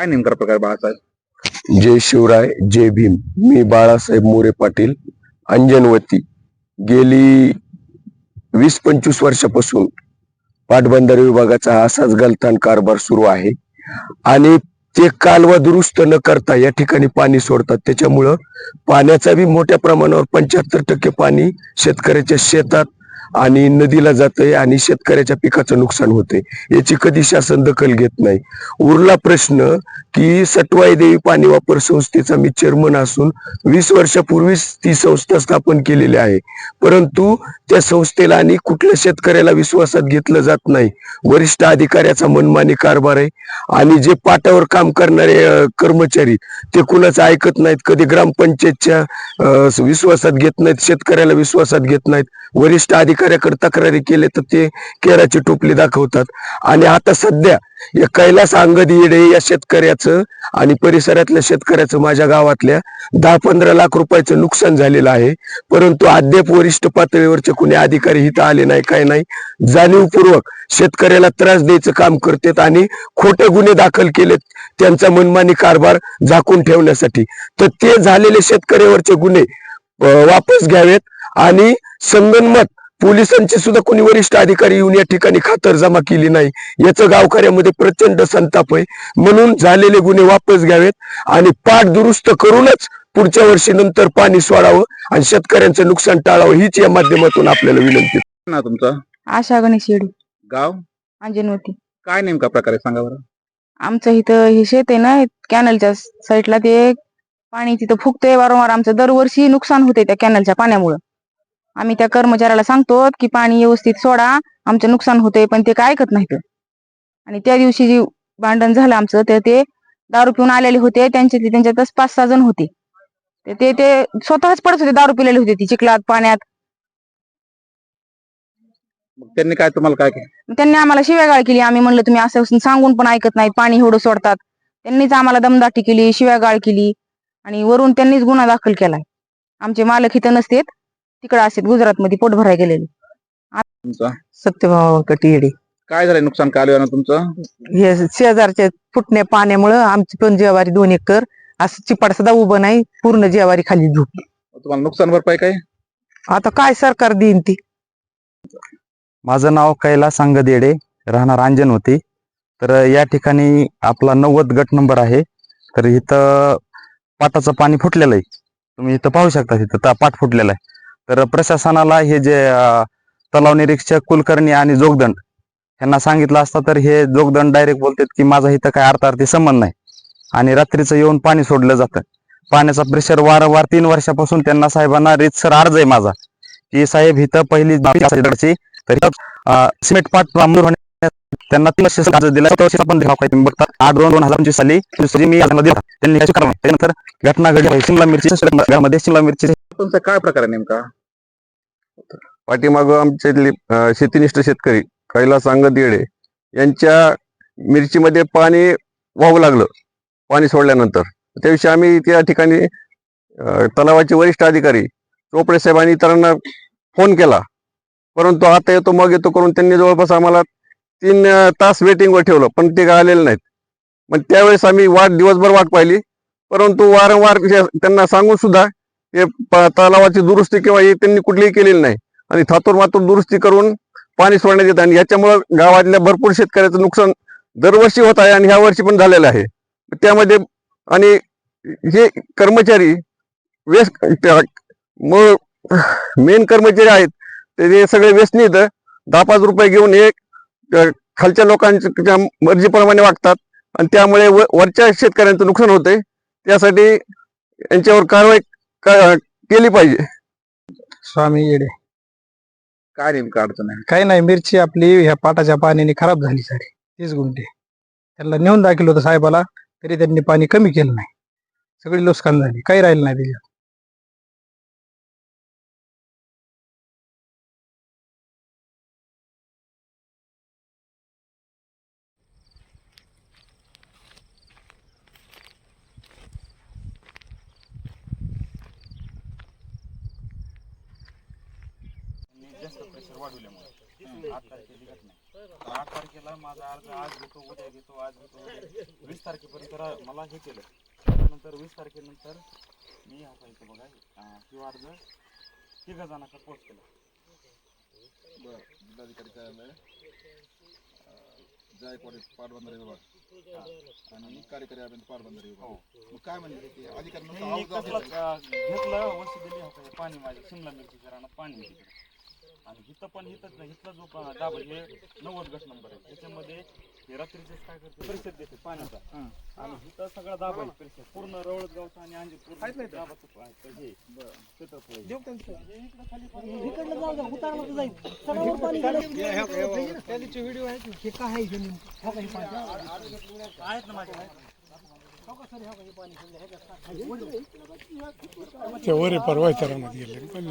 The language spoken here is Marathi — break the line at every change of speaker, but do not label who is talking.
काय नेमका प्रकार बाळासाहेब?
जय शिवराय जय भीम. मी बाळासाहेब मोरे पाटील अंजनवती. गेली वीस पंचवीस वर्षापासून पाटबंधारे विभागाचा असाच गलतान कारभार सुरू आहे. आणि ते कालवा दुरुस्त न करता या ठिकाणी पाणी सोडतात. त्याच्यामुळं पाण्याचा बी मोठ्या प्रमाणावर पंच्याहत्तर टक्के पाणी शेतकऱ्याच्या शेतात आणि नदीला जातंय आणि शेतकऱ्याच्या पिकाचं नुकसान होतंय. याची कधी शासन दखल घेत नाही. उरला प्रश्न की सटवाई देवी पाणी वापर संस्थेचा मी चेअरमन असून वीस वर्षापूर्वीच ती संस्था स्थापन केलेली आहे. परंतु त्या संस्थेला आणि कुठल्या शेतकऱ्याला विश्वासात घेतलं जात नाही. वरिष्ठ अधिकाऱ्याचा मनमानी कारभार आहे. आणि जे पाटावर काम करणारे कर्मचारी ते कुणाचं ऐकत नाहीत कधी ग्रामपंचायतच्या विश्वासात घेत नाहीत शेतकऱ्याला विश्वासात घेत नाहीत. वरिष्ठ अधिकाऱ्याकडे तक्रारी केले तर ते केराची टोपली दाखवतात. आणि आता सध्या या कैलास अंगद येडे या शेतकऱ्याचं आणि परिसरातल्या शेतकऱ्याचं माझ्या गावातल्या दहा पंधरा लाख रुपयाचं नुकसान झालेलं आहे. परंतु अद्याप वरिष्ठ पातळीवरचे कुणी अधिकारी हिथं आले नाही काय नाही. जाणीवपूर्वक शेतकऱ्याला त्रास द्यायचं काम करतात आणि खोटे गुन्हे दाखल केलेत त्यांचा मनमानी कारभार झाकून ठेवण्यासाठी. तर ते झालेले शेतकऱ्यावरचे गुन्हे वापस घ्यावेत आणि संगनमत पोलिसांचे सुद्धा कोणी वरिष्ठ अधिकारी येऊन या ठिकाणी खातर जमा केली नाही. याचं गावकऱ्यामध्ये प्रचंड संताप आहे. म्हणून झालेले गुन्हे वापस घ्यावेत आणि पाठ दुरुस्त करूनच पुढच्या वर्षी नंतर पाणी सोडावं आणि शेतकऱ्यांचं नुकसान टाळावं हीच या माध्यमातून आपल्याला विनंती.
ना तुमचं?
आशा गणेश येडी.
गाव?
अंजनवती
काय नेमका प्रकार सांगा बरं.
आमचं इथं हे शेत आहे ना कॅनलच्या साईडला ते पाणी तिथं फुगतंय वारंवार. आमचं दरवर्षी नुकसान होते त्या कॅनलच्या पाण्यामुळं. आम्ही त्या कर्मचाऱ्याला सांगतो की पाणी व्यवस्थित सोडा आमचं नुकसान होतंय पण ते काय ऐकत नाहीत. आणि त्या दिवशी जे भांडण झालं आमचं तर ते दारू पिऊन आलेले होते त्यांच्यातले त्यांच्यातच पाच सहा जण होते. तर ते ते स्वतःच पडत होते दारू पिलेले होते ती चिखलात पाण्यात.
त्यांनी काय तुम्हाला काय केलं?
त्यांनी आम्हाला शिव्यागाळ केली. आम्ही म्हणलं तुम्ही असं सांगून पण ऐकत नाहीत पाणी एवढं सोडतात. त्यांनीच आम्हाला दमदाटी केली शिव्यागाळ केली. आणि वरून त्यांनीच गुन्हा दाखल केलाय. आमचे मालक इथं नसतेत. तिकडे असतात गुजरातमध्ये पोट भरायला गेलेले.
तुमचं?
सत्यभामा कटियडी
काय झालंय नुकसान काल ना तुमचं?
हे शेजारच्या फुटण्या पाण्यामुळं आमची पण जेवारी दोन एकर असं चिपाड सुद्धा उभं नाही पूर्ण जेवारी खाली झोपली
तुम्हाला नुकसान भरपाई काय?
आता काय सरकार देईन ती?
माझं नाव कैलास अंगदेडे राहणार अंजन होती तर या ठिकाणी आपला नव्वद गट नंबर आहे. तर इथं पाटाचं पाणी फुटलेलं आहे. तुम्ही इथं पाहू शकता तिथं ता- पाट फुटलेलं आहे. तर प्रशासनाला हे जे तलाव निरीक्षक कुलकर्णी आणि जोगदंड यांना सांगितलं असतं तर हे जोगदंड डायरेक्ट बोलतात की माझा इथं काय अर्थार्थी संबंध नाही. आणि रात्रीचं येऊन पाणी सोडलं जातं. पाण्याचा प्रेशर वारंवार तीन वर्षापासून त्यांना साहेबांना रीतसर अर्ज आहे माझा. की साहेब इथं पहिली तर सिमेंट पाट मंजूर त्यांना तीन वर्ष अर्ज दिला. बघता. आठ दोन दोन हजार पंचवीस साली दुसरी मी दिला त्यांनी घटना घडली शिमला मिरची मध्ये शिमला मिरची.
तुमचा काय प्रकार आहे नेमका?
पाठीमागं आमचे शेतीनिष्ठ शेतकरी कैलास अंगद येडे यांच्या मिरचीमध्ये पाणी वाहू लागलं पाणी सोडल्यानंतर. त्याविषयी आम्ही त्या ठिकाणी तलावाचे वरिष्ठ अधिकारी चोपडे आणि इतरांना फोन केला. परंतु आता येतो मग येतो करून त्यांनी जवळपास आम्हाला तीन तास वेटिंगवर ठेवलं पण ते काय आलेले नाहीत. मग त्यावेळेस आम्ही वाट दिवसभर वाट पाहिली. परंतु वारंवार त्यांना सांगून सुद्धा तलावाची दुरुस्ती किंवा हे त्यांनी कुठलीही केलेली नाही. आणि थातूर मातूर दुरुस्ती करून पाणी सोडण्यात येतं. आणि याच्यामुळं गावातल्या भरपूर शेतकऱ्याचं नुकसान दरवर्षी होत आहे आणि ह्या वर्षी पण झालेलं आहे. त्यामध्ये आणि हे कर्मचारी वेस्ट मूळ मेन कर्मचारी आहेत. ते सगळे व्यसनीत दहा पाच रुपये घेऊन हे खालच्या लोकांच्या मर्जीप्रमाणे वागतात. आणि त्यामुळे व- वरच्या शेतकऱ्यांचं नुकसान होते त्यासाठी यांच्यावर कारवाई केली पाहिजे?
स्वामी येडे.
काय नेमका अडचण आहे?
काही नाही मिरची आपली ह्या पाटाच्या पाण्याने खराब झाली सारी तीस गुंठे. त्यांना नेऊन दाखल होतं साहेबाला तरी त्यांनी पाणी कमी केलं नाही. सगळी नुकसान झाली काही राहिलं नाही त्याच्यात.
जास्त प्रेशर वाढवल्यामुळे. आठ तारखेची घटना आहे. तर आठ तारखेला माझा अर्ज आज घेतो उद्या घेतो आज घेतो उद्या वीस तारखेपर्यंत मला हे केलं. त्यानंतर वीस तारखेनंतर मी आता इथं बघा किंवा अर्ज तिघा जणांचा पोस्ट केला.
बरं जिल्हाधिकारी कार्यालय जायकवाडी पाटबंधारे विभाग. आणि कार्यकारी अभियंता पाटबंधारे विभाग. मग काय म्हणले ते अधिकारी
घेतलं वशी दिली हे पाणी माझ्या शिमला मिरचीच्या रानात पाणी. आणि इथं पण इथंच नाही इथला जो दाब आहे हे नव्वद गट नंबर आहे. त्याच्यामध्ये हे रात्रीचे काय करते परिषद देते पाण्याचा. आणि इथं सगळा दाब आहे परिषद. पूर्ण रवळत गावचा आणि अंजी पूर्ण दाबाचं हे क्षेत्रफळ आहे. म्हणजे आहेत. ना माझ्या.
वरे परवा गेले पण